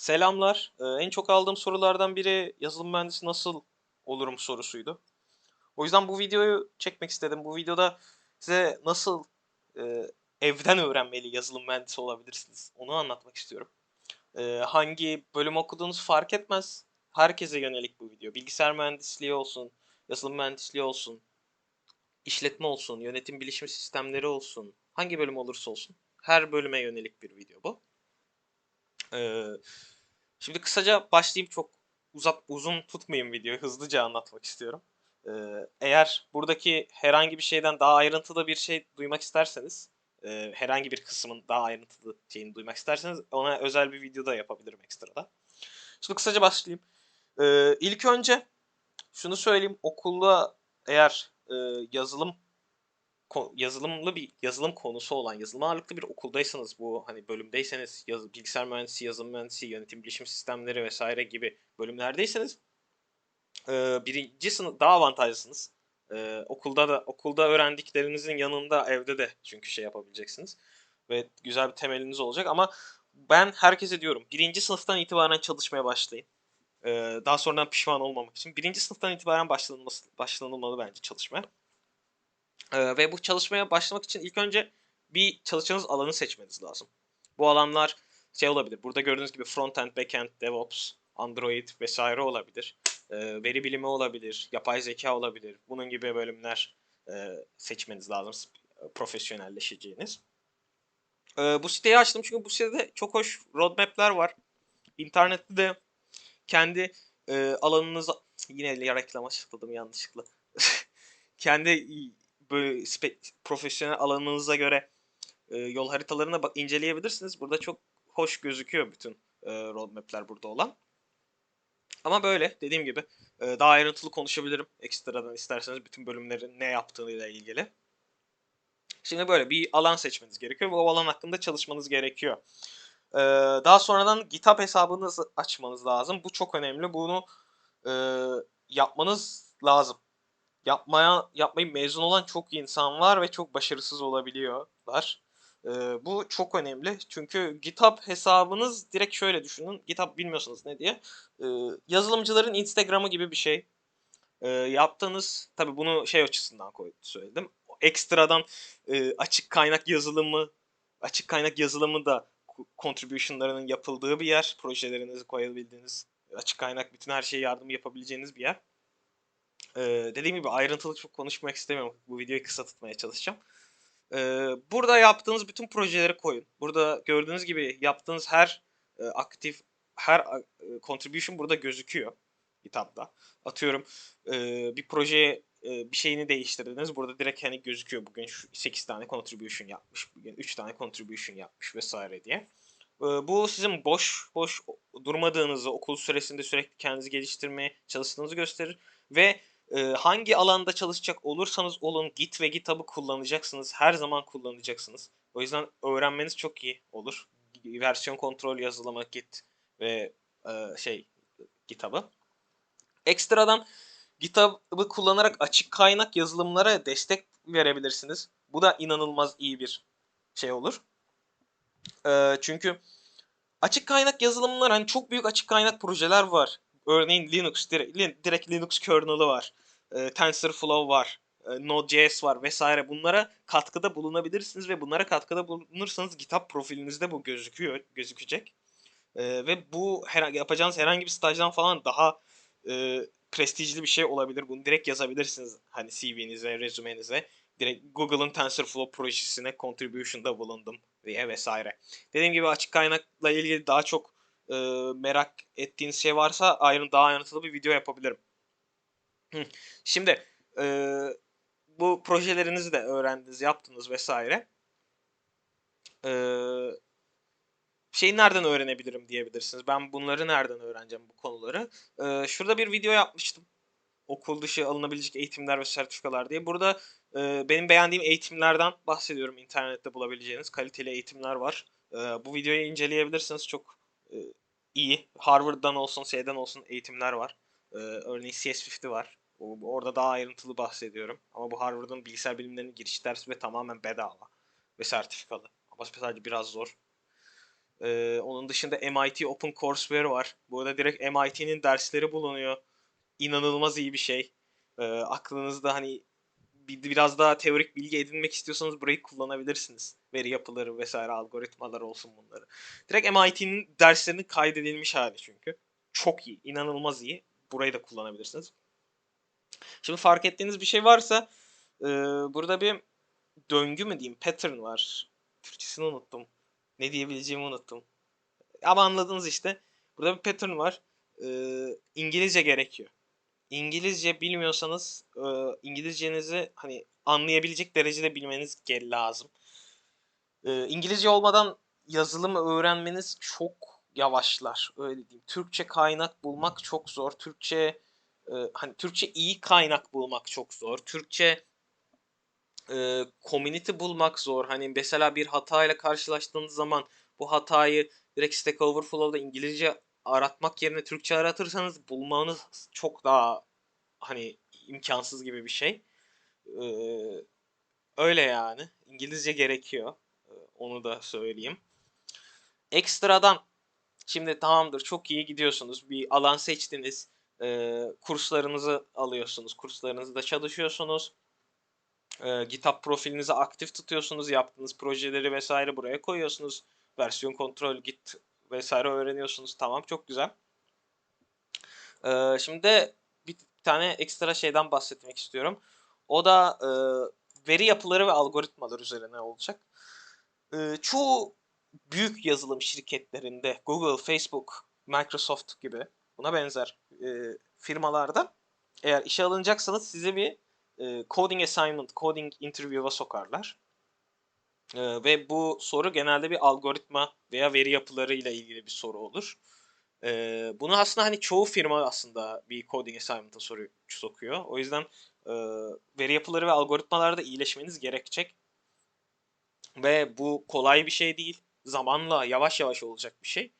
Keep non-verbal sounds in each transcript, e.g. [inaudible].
Selamlar. Ee, en çok aldığım sorulardan biri yazılım mühendisi nasıl olurum sorusuydu. O yüzden bu videoyu çekmek istedim. Bu videoda size nasıl e, evden öğrenmeli yazılım mühendisi olabilirsiniz onu anlatmak istiyorum. Ee, hangi bölüm okuduğunuz fark etmez. Herkese yönelik bu video. Bilgisayar mühendisliği olsun, yazılım mühendisliği olsun, işletme olsun, yönetim bilişim sistemleri olsun, hangi bölüm olursa olsun. Her bölüme yönelik bir video bu. Ee, şimdi kısaca başlayayım çok uzat uzun tutmayayım videoyu hızlıca anlatmak istiyorum. Ee, eğer buradaki herhangi bir şeyden daha ayrıntılı bir şey duymak isterseniz e, herhangi bir kısmın daha ayrıntılı şeyini duymak isterseniz ona özel bir video da yapabilirim ekstrada. Şimdi kısaca başlayayım. Ee, ilk önce şunu söyleyeyim okulda eğer e, yazılım yazılımlı bir yazılım konusu olan yazılım ağırlıklı bir okuldaysanız bu hani bölümdeyseniz yaz, bilgisayar mühendisi, yazılım mühendisi, yönetim bilişim sistemleri vesaire gibi bölümlerdeyseniz e, birinci sınıf daha avantajlısınız. E, okulda da okulda öğrendiklerinizin yanında evde de çünkü şey yapabileceksiniz ve güzel bir temeliniz olacak ama ben herkese diyorum birinci sınıftan itibaren çalışmaya başlayın. E, daha sonradan pişman olmamak için birinci sınıftan itibaren başlanılması, başlanılmalı bence çalışmaya. Ee, ve bu çalışmaya başlamak için ilk önce bir çalışacağınız alanı seçmeniz lazım. Bu alanlar şey olabilir. Burada gördüğünüz gibi frontend, backend, DevOps, Android vesaire olabilir. Ee, veri bilimi olabilir, yapay zeka olabilir. Bunun gibi bölümler e, seçmeniz lazım profesyonelleşeceğiniz. Ee, bu siteyi açtım çünkü bu sitede çok hoş roadmap'ler var. İnternette de kendi e, alanınıza yine reklama tıkladım yanlışlıkla. [laughs] kendi böyle profesyonel alanınıza göre e, yol haritalarına bak inceleyebilirsiniz. Burada çok hoş gözüküyor bütün e, roadmap'ler burada olan. Ama böyle dediğim gibi e, daha ayrıntılı konuşabilirim ekstradan isterseniz bütün bölümlerin ne yaptığıyla ilgili. Şimdi böyle bir alan seçmeniz gerekiyor ve o alan hakkında çalışmanız gerekiyor. Ee, daha sonradan GitHub hesabınızı açmanız lazım. Bu çok önemli. Bunu e, yapmanız lazım yapmaya yapmayı mezun olan çok insan var ve çok başarısız olabiliyorlar. Ee, bu çok önemli çünkü GitHub hesabınız direkt şöyle düşünün. GitHub bilmiyorsanız ne diye. Ee, yazılımcıların Instagram'ı gibi bir şey. Ee, yaptığınız tabi bunu şey açısından koy, söyledim. Ekstradan e, açık kaynak yazılımı açık kaynak yazılımı da contribution'larının yapıldığı bir yer. Projelerinizi koyabildiğiniz açık kaynak bütün her şeye yardım yapabileceğiniz bir yer. Ee, dediğim gibi ayrıntılı çok konuşmak istemiyorum. Bu videoyu kısa tutmaya çalışacağım. Ee, burada yaptığınız bütün projeleri koyun. Burada gördüğünüz gibi yaptığınız her e, aktif, her e, contribution burada gözüküyor GitHub'da. Atıyorum e, bir projeye e, bir şeyini değiştirdiniz. Burada direkt hani gözüküyor. Bugün şu 8 tane contribution yapmış. Bugün 3 tane contribution yapmış vesaire diye. E, bu sizin boş boş durmadığınızı, okul süresinde sürekli kendinizi geliştirmeye çalıştığınızı gösterir. Ve e, hangi alanda çalışacak olursanız olun Git ve GitHub'ı kullanacaksınız. Her zaman kullanacaksınız. O yüzden öğrenmeniz çok iyi olur. Versiyon kontrol yazılımı Git ve e, şey GitHub'ı. Ekstradan GitHub'ı kullanarak açık kaynak yazılımlara destek verebilirsiniz. Bu da inanılmaz iyi bir şey olur. E, çünkü açık kaynak yazılımlar hani çok büyük açık kaynak projeler var. Örneğin Linux direkt, Linux kernel'ı var. E, TensorFlow var. E, Node.js var vesaire. Bunlara katkıda bulunabilirsiniz ve bunlara katkıda bulunursanız GitHub profilinizde bu gözüküyor, gözükecek. E, ve bu her, yapacağınız herhangi bir stajdan falan daha e, prestijli bir şey olabilir. Bunu direkt yazabilirsiniz hani CV'nize, rezümenize. Direkt Google'ın TensorFlow projesine contribution'da bulundum diye vesaire. Dediğim gibi açık kaynakla ilgili daha çok e, merak ettiğiniz şey varsa ayrı daha ayrıntılı bir video yapabilirim. Şimdi e, bu projelerinizi de öğrendiniz, yaptınız vesaire. E, şeyi nereden öğrenebilirim diyebilirsiniz. Ben bunları nereden öğreneceğim bu konuları. E, şurada bir video yapmıştım. Okul dışı alınabilecek eğitimler ve sertifikalar diye. Burada e, benim beğendiğim eğitimlerden bahsediyorum. İnternette bulabileceğiniz kaliteli eğitimler var. E, bu videoyu inceleyebilirsiniz. Çok e, iyi. Harvard'dan olsun, şeyden olsun eğitimler var. Ee, örneğin CS50 var. Orada daha ayrıntılı bahsediyorum. Ama bu Harvard'ın bilgisayar bilimlerinin giriş dersi ve tamamen bedava ve sertifikalı. Ama sadece biraz zor. Ee, onun dışında MIT Open Courseware var. Burada direkt MIT'nin dersleri bulunuyor. İnanılmaz iyi bir şey. Ee, aklınızda hani biraz daha teorik bilgi edinmek istiyorsanız burayı kullanabilirsiniz. Veri yapıları vesaire algoritmalar olsun bunları. Direkt MIT'nin derslerinin kaydedilmiş hali çünkü. Çok iyi, inanılmaz iyi. Burayı da kullanabilirsiniz. Şimdi fark ettiğiniz bir şey varsa e, burada bir döngü mü diyeyim, pattern var. Türkçesini unuttum. Ne diyebileceğimi unuttum. Ama anladınız işte. Burada bir pattern var. E, İngilizce gerekiyor. İngilizce bilmiyorsanız e, İngilizcenizi hani anlayabilecek derecede bilmeniz lazım. E, İngilizce olmadan yazılım öğrenmeniz çok yavaşlar. Öyle diyeyim. Türkçe kaynak bulmak çok zor. Türkçe e, hani Türkçe iyi kaynak bulmak çok zor. Türkçe e, community bulmak zor. Hani mesela bir hatayla karşılaştığınız zaman bu hatayı direkt Stack Overflow'da İngilizce aratmak yerine Türkçe aratırsanız bulmanız çok daha hani imkansız gibi bir şey. Ee, öyle yani. İngilizce gerekiyor. Ee, onu da söyleyeyim. Ekstradan şimdi tamamdır çok iyi gidiyorsunuz. Bir alan seçtiniz. Ee, kurslarınızı alıyorsunuz. Kurslarınızda çalışıyorsunuz. Ee, GitHub profilinizi aktif tutuyorsunuz. Yaptığınız projeleri vesaire buraya koyuyorsunuz. Versiyon kontrol, git vesaire öğreniyorsunuz. Tamam çok güzel. Ee, şimdi bir tane ekstra şeyden bahsetmek istiyorum. O da e, veri yapıları ve algoritmalar üzerine olacak. E, çoğu büyük yazılım şirketlerinde Google, Facebook, Microsoft gibi buna benzer e, firmalarda eğer işe alınacaksanız sizi bir e, coding assignment, coding interview'a sokarlar. E, ve bu soru genelde bir algoritma veya veri yapıları ile ilgili bir soru olur. E, bunu aslında hani çoğu firma aslında bir coding assignment'a soru sokuyor. O yüzden e, veri yapıları ve algoritmalarda iyileşmeniz gerekecek. Ve bu kolay bir şey değil. Zamanla yavaş yavaş olacak bir şey.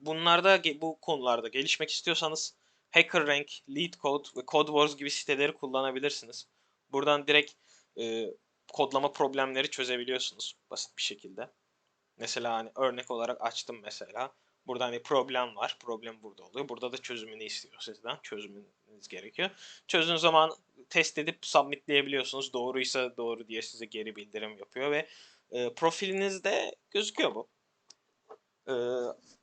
Bunlarda bu konularda gelişmek istiyorsanız HackerRank, LeetCode ve CodeWars gibi siteleri kullanabilirsiniz. Buradan direkt kodlama problemleri çözebiliyorsunuz basit bir şekilde. Mesela hani örnek olarak açtım mesela. Burada hani problem var. Problem burada oluyor. Burada da çözümünü istiyor sizden. Çözümünüz gerekiyor. Çözün zaman test edip submitleyebiliyorsunuz. Doğruysa doğru diye size geri bildirim yapıyor ve e, profilinizde gözüküyor bu. E,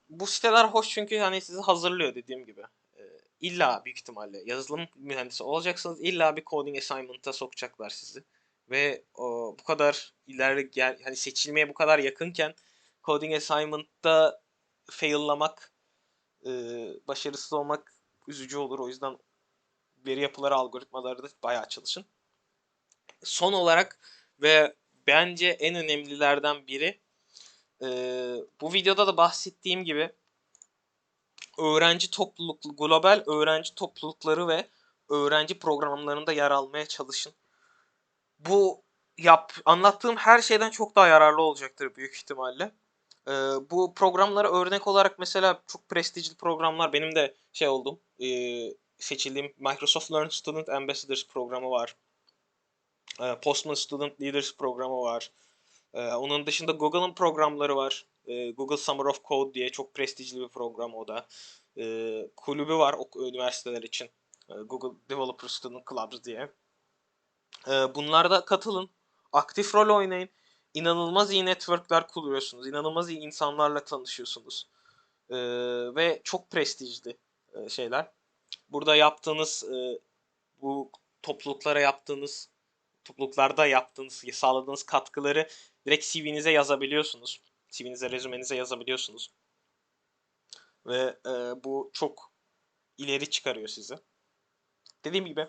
bu siteler hoş çünkü hani sizi hazırlıyor dediğim gibi. E, illa büyük ihtimalle yazılım mühendisi olacaksınız. illa bir coding assignment'a sokacaklar sizi. Ve o, bu kadar ileri gel hani seçilmeye bu kadar yakınken coding assignment'ta fail'lamak, e, başarısız olmak üzücü olur. O yüzden veri yapıları algoritmaları da bayağı çalışın. Son olarak ve bence en önemlilerden biri e, bu videoda da bahsettiğim gibi öğrenci topluluk, global öğrenci toplulukları ve öğrenci programlarında yer almaya çalışın. Bu yap anlattığım her şeyden çok daha yararlı olacaktır büyük ihtimalle. Ee, bu programlara örnek olarak mesela çok prestijli programlar benim de şey oldum. E, seçildiğim Microsoft Learn Student Ambassadors programı var. E, Postman Student Leaders programı var. E, onun dışında Google'ın programları var. E, Google Summer of Code diye çok prestijli bir program o da. E, kulübü var o üniversiteler için. E, Google Developer Student Clubs diye. E, bunlarda katılın. Aktif rol oynayın inanılmaz iyi networkler kuruyorsunuz. İnanılmaz iyi insanlarla tanışıyorsunuz. Ee, ve çok prestijli e, şeyler. Burada yaptığınız e, bu topluluklara yaptığınız topluluklarda yaptığınız, sağladığınız katkıları direkt CV'nize yazabiliyorsunuz. CV'nize, rezümenize yazabiliyorsunuz. Ve e, bu çok ileri çıkarıyor sizi. Dediğim gibi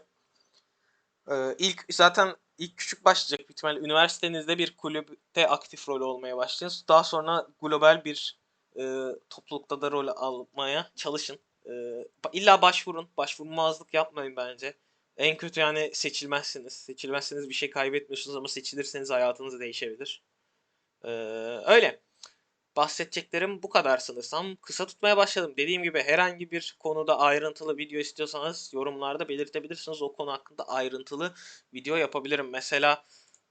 e, ilk zaten ilk küçük başlayacak büyük ihtimalle üniversitenizde bir kulüpte aktif rol olmaya başlayın. Daha sonra global bir e, toplulukta da rol almaya çalışın. E, illa başvurun. Başvurmazlık yapmayın bence. En kötü yani seçilmezsiniz. Seçilmezseniz bir şey kaybetmiyorsunuz ama seçilirseniz hayatınız değişebilir. E, öyle bahsedeceklerim bu kadar sanırsam. Kısa tutmaya başladım. Dediğim gibi herhangi bir konuda ayrıntılı video istiyorsanız yorumlarda belirtebilirsiniz. O konu hakkında ayrıntılı video yapabilirim. Mesela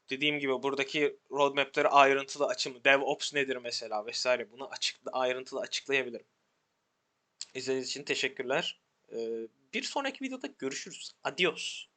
dediğim gibi buradaki roadmap'leri ayrıntılı açımı, DevOps nedir mesela vesaire bunu açık, ayrıntılı açıklayabilirim. İzlediğiniz için teşekkürler. Ee, bir sonraki videoda görüşürüz. Adios.